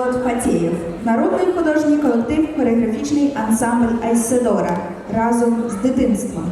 Всеволод Фатєєв, народний художній колектив хореографічний ансамбль Айседора разом з дитинства.